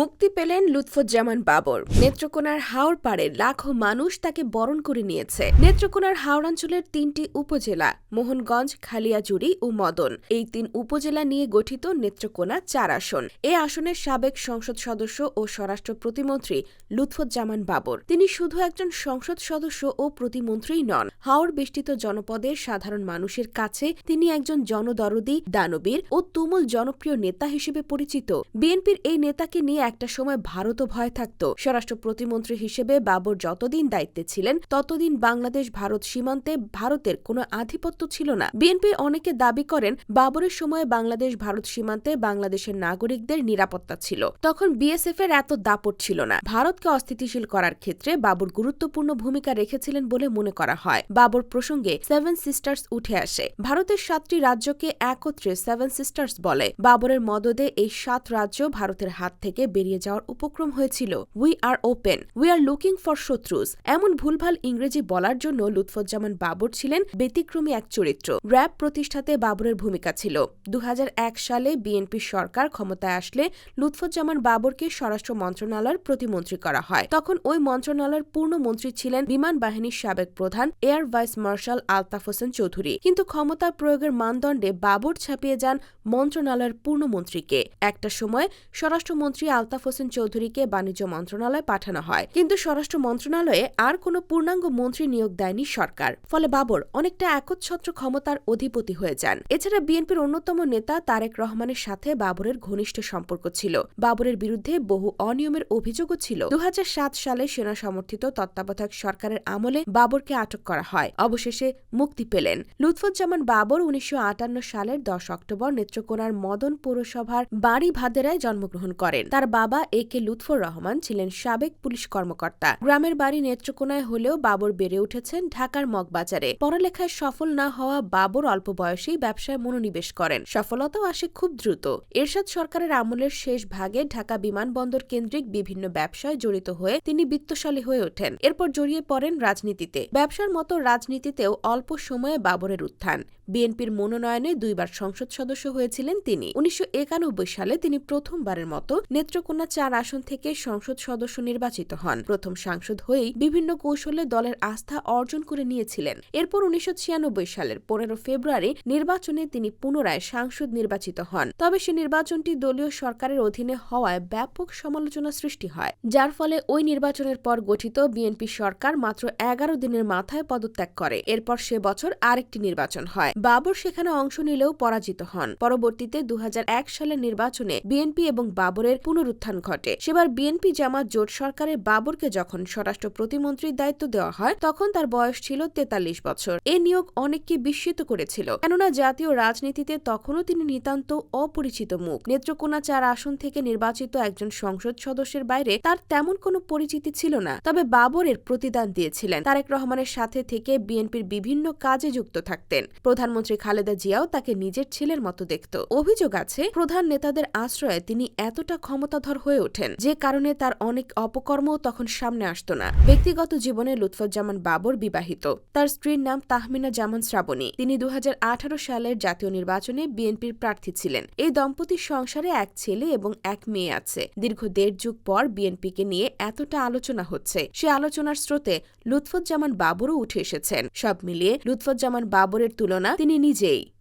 মুক্তি পেলেন লুৎফুজ্জামান বাবর। নেত্রকোনার হাওর পাড়ে লাখো মানুষ তাকে বরণ করে নিয়েছে। নেত্রকোনার হাওড়াঞ্চলের তিনটি উপজেলা, মোহনগঞ্জ, খালিয়াজুড়ি ও মদন। এই তিন উপজেলা নিয়ে গঠিত নেত্রকোনা চার আসন। এ আসনের সাবেক সংসদ সদস্য ও স্বরাষ্ট্র প্রতিমন্ত্রী লুৎফুজ্জামান বাবর। তিনি শুধু একজন সংসদ সদস্য ও প্রতিমন্ত্রীই নন। হাওড় বেষ্টিত জনপদের সাধারণ মানুষের কাছে তিনি একজন জনদরদি, দানবীর ও তুমুল জনপ্রিয় নেতা হিসেবে পরিচিত। বিএনপির এই নেতাকে নিয়ে একটা সময় ভারতও ভয় থাকত। স্বরাষ্ট্র প্রতিমন্ত্রী হিসেবে বাবর যতদিন দায়িত্বে ছিলেন, ততদিন বাংলাদেশ ভারত সীমান্তে ভারতের কোনো আধিপত্য ছিল না। বিএনপি অনেকে দাবি করেন, বাবরের সময় বাংলাদেশ ভারত সীমান্তে বাংলাদেশের নাগরিকদের নিরাপত্তা ছিল। তখন বিএসএফ এর এত দাপট ছিল না। ভারতকে অস্থিতিশীল করার ক্ষেত্রে বাবর গুরুত্বপূর্ণ ভূমিকা রেখেছিলেন বলে মনে করা হয়। বাবর প্রসঙ্গে সেভেন সিস্টার্স উঠে আসে। ভারতের সাতটি রাজ্যকে একত্রে সেভেন সিস্টার্স বলে। বাবরের মদদে এই সাত রাজ্য ভারতের হাত থেকে বেরিয়ে যাওয়ার উপক্রম হয়েছিল। We are open we are looking for শত্রুস এমন ভুলভাল ইংরেজি বলার জন্য লুৎফুজ্জামান বাবর ছিলেন ব্যতিক্রমী এক চরিত্র। র্যাব প্রতিষ্ঠাতে বাবরের ভূমিকা ছিল। দু সালে বিএনপি সরকার ক্ষমতায় আসলে লুৎফুজ্জামান বাবরকে স্বরাষ্ট্র মন্ত্রণালয়ের প্রতিমন্ত্রী করা হয়। তখন ওই মন্ত্রণালয়ের পূর্ণ মন্ত্রী ছিলেন বিমান বাহিনীর সাবেক প্রধান, air vice marshal Altaf Hossain Chowdhury. কিন্তু ক্ষমতা প্রয়োগের মানদণ্ডে বাবর ছাপিয়ে যান মন্ত্রণালয়ের পূর্ণমন্ত্রীকে একটা সময় স্বরাষ্ট্রমন্ত্রী আলতাফ হোসেন চৌধুরীকে বাণিজ্য মন্ত্রণালয়ে পাঠানো হয়। কিন্তু স্বরাষ্ট্র মন্ত্রণালয়ে আর কোনো পূর্ণাঙ্গ মন্ত্রী নিয়োগ দেয়নি সরকার। ফলে বাবর অনেকটা একচ্ছত্র ক্ষমতার অধিপতি হয়ে যান। এছাড়া বিএনপির অন্যতম নেতা তারেক রহমানের সাথে বাবরের ঘনিষ্ঠ সম্পর্ক ছিল। বাবরের বিরুদ্ধে বহু অনিয়মের অভিযোগও ছিল। দু হাজার সাত সালে সেনা সমর্থিত তত্ত্বাবধায়ক সরকারের আমলে বাবরকে আটক করা হয়। অবশেষে মুক্তি পেলেন। লুৎফুজ্জামান বাবর উনিশশো আটান্ন সালের দশ অক্টোবর নেত্রকোনার মদন পৌরসভার বাড়ি ভাদেরায় জন্মগ্রহণ করেন। তার বাবা এ কে লুৎফর রহমান ছিলেন সাবেক পুলিশ কর্মকর্তা। গ্রামের বাড়ি নেত্রকোনায় হলেও বাবর বেড়ে উঠেছেন ঢাকার মগবাজারে। পড়ালেখায় সফল না হওয়া বাবর অল্প বয়সেই ব্যবসায় মনোনিবেশ করেন। সফলতাও আসে খুব দ্রুত। এরশাদ সরকারের আমলের শেষ ভাগে ঢাকা বিমানবন্দর কেন্দ্রিক বিভিন্ন ব্যবসায় জড়িত হয়ে তিনি বিত্তশালী হয়ে ওঠেন। এরপর জড়িয়ে পড়েন রাজনীতিতে। ব্যবসার মতো রাজনীতিতেও অল্প সময়ে বাবরের উত্থান। বিএনপির মনোনয়নে দুইবার সংসদ সদস্য হয়েছিলেন তিনি। উনিশশো একানব্বই সালে তিনি প্রথমবারের মতো নেত্রকোনা চার আসন থেকে সংসদ সদস্য নির্বাচিত হন। প্রথম সাংসদ হয়েই বিভিন্ন কৌশলে দলের আস্থা অর্জন করে নিয়েছিলেন। এরপর উনিশশো সালের পনেরো ফেব্রুয়ারি নির্বাচনে তিনি পুনরায় সাংসদ নির্বাচিত হন। তবে সে নির্বাচনটি দলীয় সরকারের অধীনে হওয়ায় ব্যাপক সমালোচনা সৃষ্টি হয়। যার ফলে ওই নির্বাচনের পর গঠিত বিএনপি সরকার মাত্র এগারো দিনের মাথায় পদত্যাগ করে। এরপর সে বছর আরেকটি নির্বাচন হয়। বাবর সেখানে অংশ নিলেও পরাজিত হন। পরবর্তীতে দু হাজার এক সালের নির্বাচনে বিএনপি এবং বাবরের পুনরুত্থান ঘটে। সেবার বিএনপি জামাত জোট সরকারে বাবরকে যখন স্বরাষ্ট্র প্রতিমন্ত্রীর দায়িত্ব দেওয়া হয়, তখন তার বয়স ছিল তেতাল্লিশ বছর। এ নিয়োগ অনেককে বিস্মিত করেছিল। কেননা জাতীয় রাজনীতিতে তখনও তিনি নিতান্ত অপরিচিত মুখ। নেত্রকোনা চার আসন থেকে নির্বাচিত একজন সংসদ সদস্যের বাইরে তার তেমন কোনো পরিচিতি ছিল না। তবে বাবরের প্রতিদান দিয়েছিলেন। তারেক রহমানের সাথে থেকে বিএনপির বিভিন্ন কাজে যুক্ত থাকতেন। প্রধানমন্ত্রী খালেদা জিয়াও তাকে নিজের ছেলের মতো দেখত। অভিযোগ আছে, প্রধান নেতাদের আশ্রয়ে তিনি এতটা ক্ষমতাধর হয়ে ওঠেন। যে কারণে তার অনেক অপকর্মও তখন সামনে আসত না। ব্যক্তিগত জীবনে লুৎফুজ্জামান বাবর বিবাহিত। তার স্ত্রীর নাম তাহমিনা জামান শ্রাবণী। তিনি দু সালের জাতীয় নির্বাচনে বিএনপির প্রার্থী ছিলেন। এই দম্পতির সংসারে এক ছেলে এবং এক মেয়ে আছে। দীর্ঘ দেড় যুগ পর বিএনপিকে নিয়ে এতটা আলোচনা হচ্ছে। সে আলোচনার স্রোতে লুৎফুজ্জামান বাবরও উঠে এসেছেন। সব মিলিয়ে লুৎফুজ্জামান বাবরের তুলনা তিনি নিজেই।